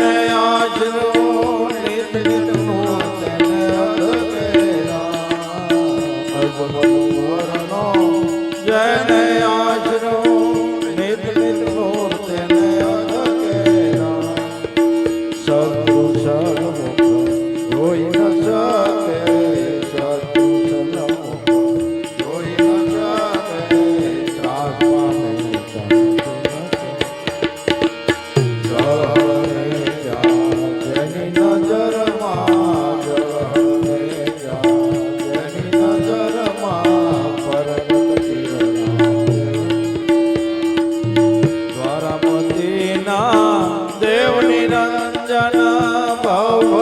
yeah.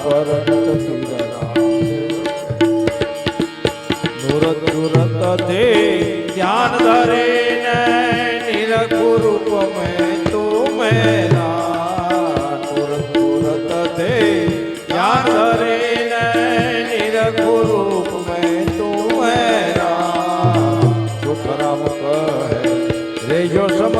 परत સુરત સુરત દે ધ્યાન ધરે નીર ગુરુપ મેં તું મેરા સુરત સુરત દે ધ્યાન ધરે નીર ગુરુપ મેં તું મેરા સુખરામ કહે રે જો સમ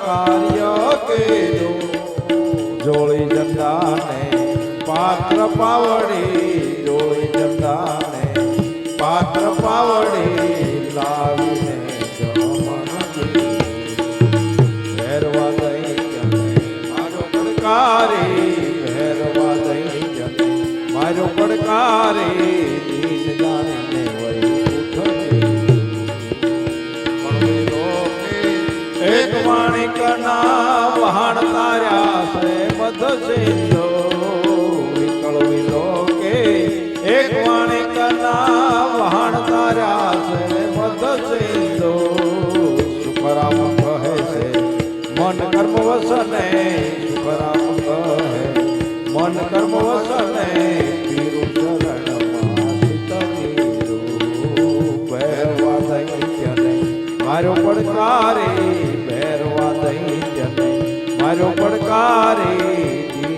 કાર્ય કેજો જોળી જતાને પાત્ર પાવડી જોળી જતાને પાત્ર પાવડી લાવીને ભેરવા દઈ જને મારો પડકારી ભેરવા દઈ મારો પડકારી નાયકના વહાણ તાર્યા છે બધ સિંધો. વિકળો લોકે એક વાણિકના વહાણ તાર્યા છે બધ સિંધો. સુખરામ કહે છે, મન કર્મ વસને. મન કર્મ વસને. पुकारे